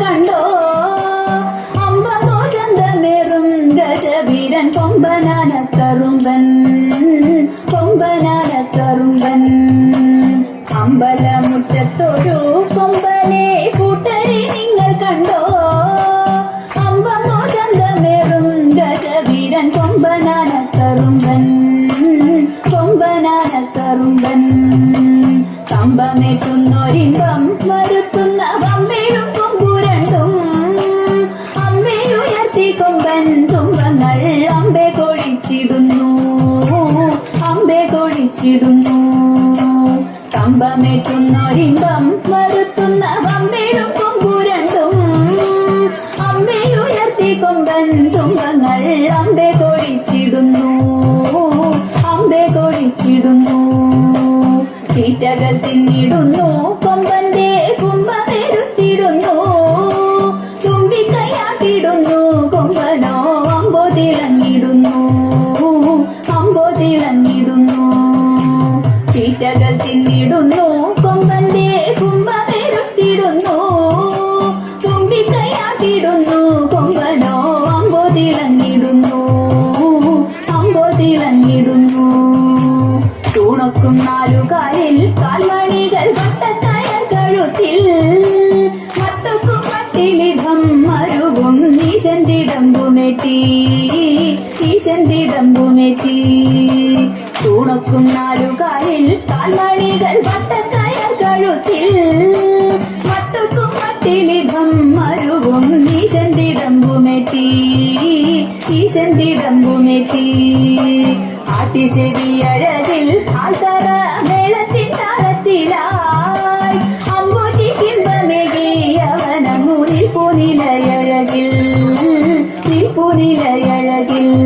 കണ്ടോ കൊഴിച്ചിടുന്നു കമ്പമേറ്റുന്നൊരിമ്പം വരുത്തുന്ന വമ്പിടും കൊമ്പുരണ്ടും അമ്പയുയർത്തി കൊമ്പൻ തുമ്പങ്ങൾ അമ്പെ കൊഴിച്ചിടുന്നു. അമ്പെ കൊഴിച്ചിടുന്നു. ചീറ്റകൾ തിന്നിടുന്നു. കൊമ്പന്റെ തുമ്പിക്കയാക്കിടുന്നു കൊമ്പനോ അമ്പോ തിളങ്ങിടുന്നു അമ്പോ തിളങ്ങിടുന്നു തൂണൊക്കും നാലുകാലിൽ കാൽമണികൾ വട്ടക്കയർ കഴുത്തിൽ. മത്തക്കും മട്ടിലിധം മരുവും നീശന്തിടമ്പുമെത്തി നീശന്തിടമ്പുമെത്തി തുണക്കും നാലുകാലിൽ കാൽമണികൾ വട്ടക്കയർ കഴുത്തിൽ. മത്തക്കും മട്ടിലിധം മരുവും உமைச்சி ஈசந்திடம் உமைச்சி ஆட்டி செவி அழகில் ஆசர மேளத்தின் தாளத்திலாய். அம்போட்டி திம்பமேகி அவன மூனில் பூநிலையழகில் நீ பூநிலையழகில்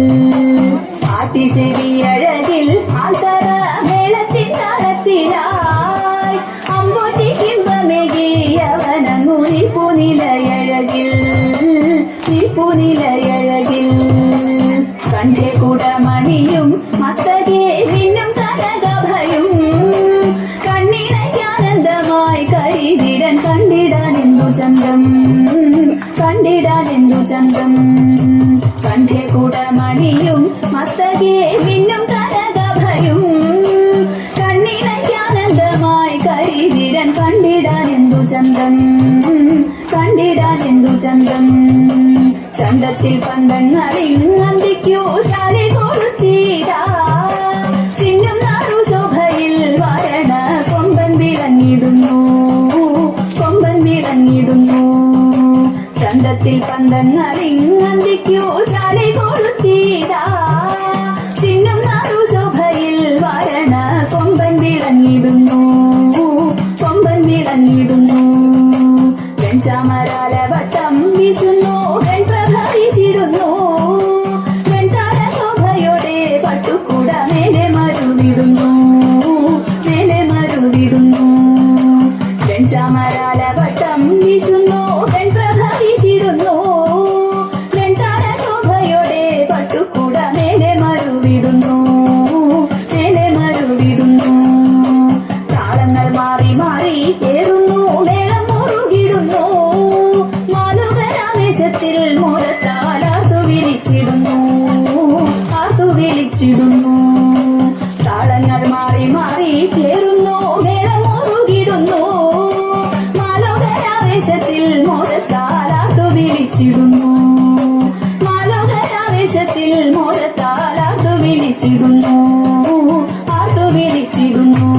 ஆட்டி செவி அழகில் ஆசர மேளத்தின் தாளத்திலாய். அம்போட்டி திம்பமேகி அவன மூனில் பூநிலை നിൽപ്പുനിലയഴകിൽ കണ്ടേ കുടമണിയും മസ്തകേ മിന്നും കനകഭയും. കണ്ണിണയ്ക്കാനന്ദമായി കരിതിരൻ കണ്ടിടാൻ എന്തു ചന്തം? കണ്ടിടാൻ എന്തു ചന്തം? കണ്ഠേ കുടമണിയും മസ്തകേ ചന്തത്തിൽ പന്തങ്ങളിൽ നന്ദിക്കൂ ചാലി കൊളുത്തീരാ ചിഹ്നം നാടു ശോഭയിൽ വരണ കൊമ്പൻ വിളങ്ങിടുന്നു കൊമ്പൻ വിളങ്ങിടുന്നു. ചന്തത്തിൽ പന്തങ്ങളിൽ നന്ദിക്കൂ ചാലി വെഞ്ചാമരാല വട്ടം വീശുന്നു വെൺപ്രഭ വീശിടുന്നു. വെൺതാര ശോഭയോടെ പട്ടുകൂട മേലെ മരുവിടുന്നു മേലെ മരുവിടുന്നു. താളങ്ങൾ മാറി മാറി ഏറുന്നു മേളം മുറുകിടുന്നു. മാനുകരാവേശത്തിൽ മുറത്താൽ ആർത്തു വിളിച്ചിടുന്നു ആർത്തു വിളിച്ചിടുന്നു. താളങ്ങൾ മാറി മാറി ഏറുന്നു വിളിച്ചിടുന്നു. ആർത്തു വിളിച്ചിടുന്നു.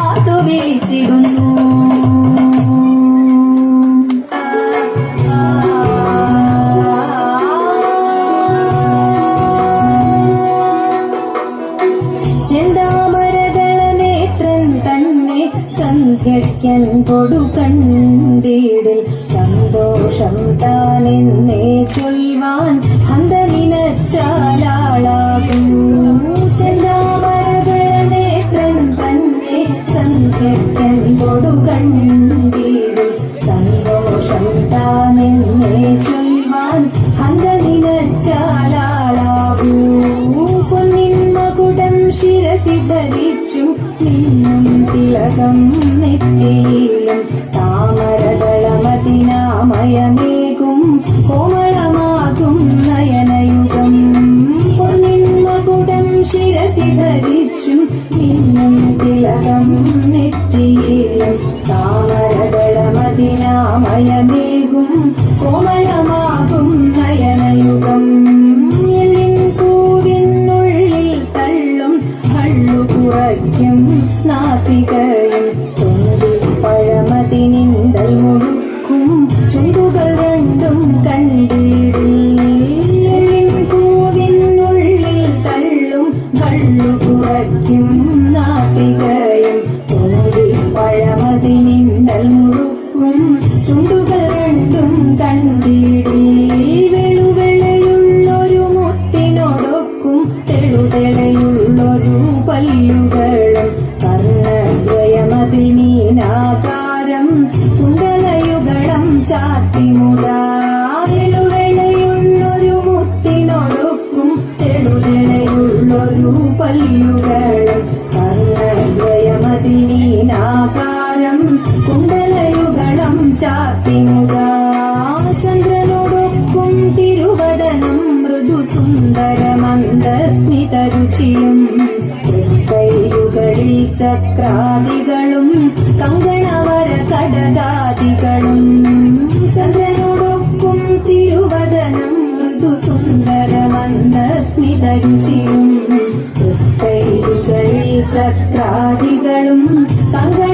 ആർത്തു വിളിച്ചിടുന്നു. ചെന്താമരകള നേത്രൻ തന്നെ സന്ധ്യയ്ക്കൻ സന്തോഷം താനെന്നേ ചൊൽവാൻ ഹന്തമിനച്ചാലാളാകൂ രാത്രിമുതാവിളുകളെയുള്ളൊരു മുത്തിനൊടുക്കും തെളുലയുള്ളൊരു പല്ലുകളും പല്ലദ്വയമതിനീനാകാരം കുണ്ടലയുകളം ചാത്തിമുത ചന്ദ്രനോടൊക്കും തിരുവദനം മൃദു സുന്ദരമന്ദസ്മിതരുചിയും കൈയുകളിൽ ചക്രാദികളും കങ്കണവര കടകാദികളും ചന്ദ്രനോടൊക്കും തിരുവദനം മൃദു സുന്ദര മന്ദസ്മിതരുചിയും ചക്രാദികളും തങ്ക